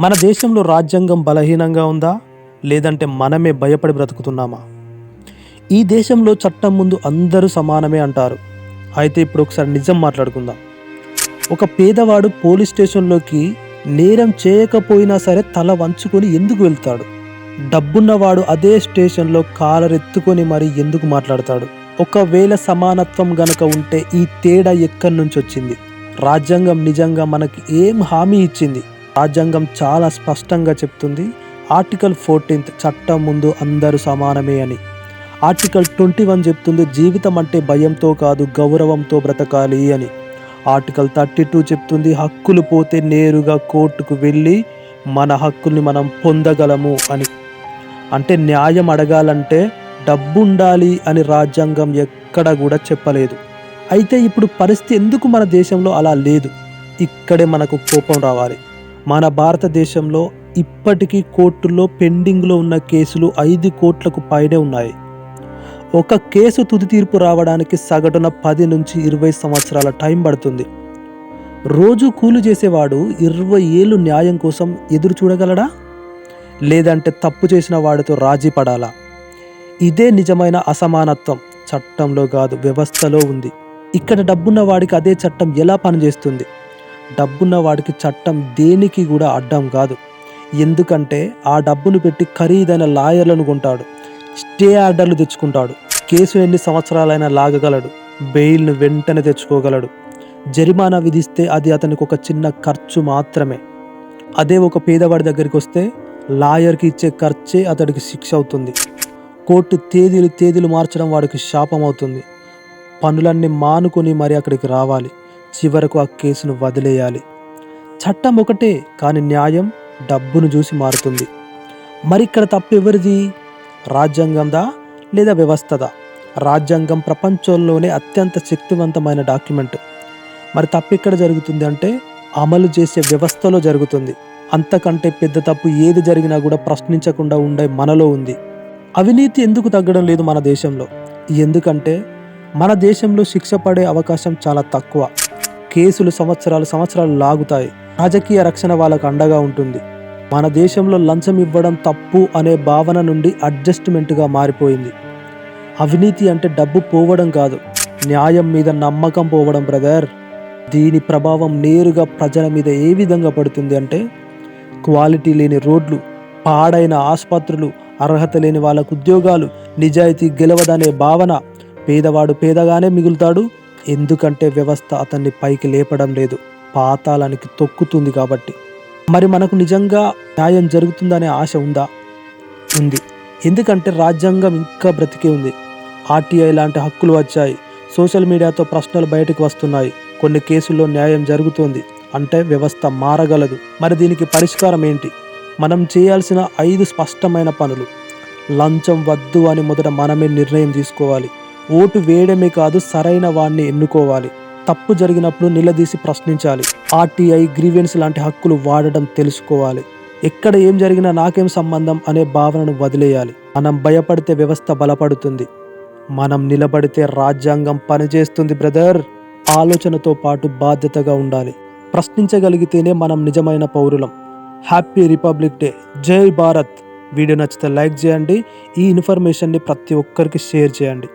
మన దేశంలో రాజ్యాంగం బలహీనంగా ఉందా? లేదంటే మనమే భయపడి బ్రతుకుతున్నామా? ఈ దేశంలో చట్టం ముందు అందరూ సమానమే అంటారు. అయితే ఇప్పుడు ఒకసారి నిజం మాట్లాడుకుందాం. ఒక పేదవాడు పోలీస్ స్టేషన్లోకి నేరం చేయకపోయినా సరే తల వంచుకొని ఎందుకు వెళ్తాడు? డబ్బున్నవాడు అదే స్టేషన్లో కాలరెత్తుకొని మరి ఎందుకు మాట్లాడతాడు? ఒకవేళ సమానత్వం గనక ఉంటే ఈ తేడా ఎక్కడి నుంచి వచ్చింది? రాజ్యాంగం నిజంగా మనకి ఏం హామీ ఇచ్చింది? రాజ్యాంగం చాలా స్పష్టంగా చెప్తుంది ఆర్టికల్ ఫోర్టీన్త్ చట్టం ముందు అందరూ సమానమే అని. ఆర్టికల్ ట్వంటీ వన్ చెప్తుంది జీవితం అంటే భయంతో కాదు గౌరవంతో బ్రతకాలి అని. ఆర్టికల్ థర్టీ టూ చెప్తుంది హక్కులు పోతే నేరుగా కోర్టుకు వెళ్ళి మన హక్కుల్ని మనం పొందగలము అని. అంటే న్యాయం అడగాలంటే డబ్బు ఉండాలి అని రాజ్యాంగం ఎక్కడ కూడా చెప్పలేదు. అయితే ఇప్పుడు పరిస్థితి ఎందుకు మన దేశంలో అలా లేదు? ఇక్కడే మనకు కోపం రావాలి. మన భారతదేశంలో ఇప్పటికీ కోర్టుల్లో పెండింగ్లో ఉన్న కేసులు ఐదు కోట్లకు పైనే ఉన్నాయి. ఒక కేసు తుది తీర్పు రావడానికి సగటున పది నుంచి ఇరవై సంవత్సరాల టైం పడుతుంది. రోజు కూలి చేసేవాడు ఇరవై ఏళ్ళు న్యాయం కోసం ఎదురు చూడగలడా? లేదంటే తప్పు చేసిన వాడితో రాజీ పడాలా? ఇదే నిజమైన అసమానత్వం చట్టంలో కాదు వ్యవస్థలో ఉంది. ఇక్కడ డబ్బున్న వాడికి అదే చట్టం ఎలా పనిచేస్తుంది? డబ్బున్న వాడికి చట్టం దేనికి కూడా అడ్డం కాదు. ఎందుకంటే ఆ డబ్బును పెట్టి ఖరీదైన లాయర్లను కొంటాడు. స్టే ఆర్డర్లు తెచ్చుకుంటాడు. కేసు ఎన్ని సంవత్సరాలైనా లాగగలడు. బెయిల్ను వెంటనే తెచ్చుకోగలడు. జరిమానా విధిస్తే అది అతనికి ఒక చిన్న ఖర్చు మాత్రమే. అదే ఒక పేదవాడి దగ్గరికి వస్తే లాయర్కి ఇచ్చే ఖర్చే అతడికి శిక్ష అవుతుంది. కోర్టు తేదీలు తేదీలు మార్చడం వాడికి శాపం అవుతుంది పనులన్నీ మానుకొని మరి అక్కడికి రావాలి. చివరకు ఆ కేసును వదిలేయాలి. చట్టం ఒకటే కానీ న్యాయం డబ్బును చూసి మారుతుంది. మరి ఇక్కడ తప్పు ఎవరిది రాజ్యాంగందా లేదా వ్యవస్థదా? రాజ్యాంగం ప్రపంచంలోనే అత్యంత శక్తివంతమైన డాక్యుమెంట్. మరి తప్పు ఇక్కడ జరుగుతుంది అంటే అమలు చేసే వ్యవస్థలో జరుగుతుంది. అంతకంటే పెద్ద తప్పు ఏది జరిగినా కూడా ప్రశ్నించకుండా ఉండే మనలో ఉంది. అవినీతి ఎందుకు తగ్గడం లేదు మన దేశంలో? ఎందుకంటే మన దేశంలో శిక్ష పడే అవకాశం చాలా తక్కువ. కేసులు సంవత్సరాలు సంవత్సరాలు లాగుతాయి. రాజకీయ రక్షణ వాళ్ళకు అండగా ఉంటుంది. మన దేశంలో లంచం ఇవ్వడం తప్పు అనే భావన నుండి అడ్జస్ట్మెంట్గా మారిపోయింది. అవినీతి అంటే డబ్బు పోవడం కాదు. న్యాయం మీద నమ్మకం పోవడం బ్రదర్. దీని ప్రభావం నేరుగా ప్రజల మీద ఏ విధంగా పడుతుంది అంటే క్వాలిటీ లేని రోడ్లు పాడైన ఆసుపత్రులు అర్హత లేని వాళ్ళకు ఉద్యోగాలు నిజాయితీ గెలవదనే భావన పేదవాడు పేదగానే మిగులుతాడు ఎందుకంటే వ్యవస్థ అతన్ని పైకి లేపడం లేదు పాతాళానికి తొక్కుతుంది కాబట్టి. మరి మనకు నిజంగా న్యాయం జరుగుతుందనే ఆశ ఉందా? ఉంది. ఎందుకంటే రాజ్యాంగం ఇంకా బ్రతికే ఉంది. ఆర్టీఐ లాంటి హక్కులు వచ్చాయి. సోషల్ మీడియాతో ప్రశ్నలు బయటకు వస్తున్నాయి. కొన్ని కేసుల్లో న్యాయం జరుగుతోంది. అంటే వ్యవస్థ మారగలదు. మరి దీనికి పరిష్కారం ఏంటి? మనం చేయాల్సిన ఐదు స్పష్టమైన పనులు. లంచం వద్దు అని మొదట మనమే నిర్ణయం తీసుకోవాలి. ఓటు వేయడమే కాదు సరైన వాడిని ఎన్నుకోవాలి. తప్పు జరిగినప్పుడు నిలదీసి ప్రశ్నించాలి. ఆర్టీఐ గ్రీవెన్స్ లాంటి హక్కులు వాడడం తెలుసుకోవాలి. ఎక్కడ ఏం జరిగినా నాకేం సంబంధం అనే భావనను వదిలేయాలి. మనం భయపడితే వ్యవస్థ బలపడుతుంది. మనం నిలబడితే రాజ్యాంగం పనిచేస్తుంది బ్రదర్. ఆలోచనతో పాటు బాధ్యతగా ఉండాలి. ప్రశ్నించగలిగితేనే మనం నిజమైన పౌరులం. Happy republic day. జై భారత్. వీడియో నచ్చితే లైక్ చేయండి. ఈ ఇన్ఫర్మేషన్ని ప్రతి ఒక్కరికి షేర్ చేయండి.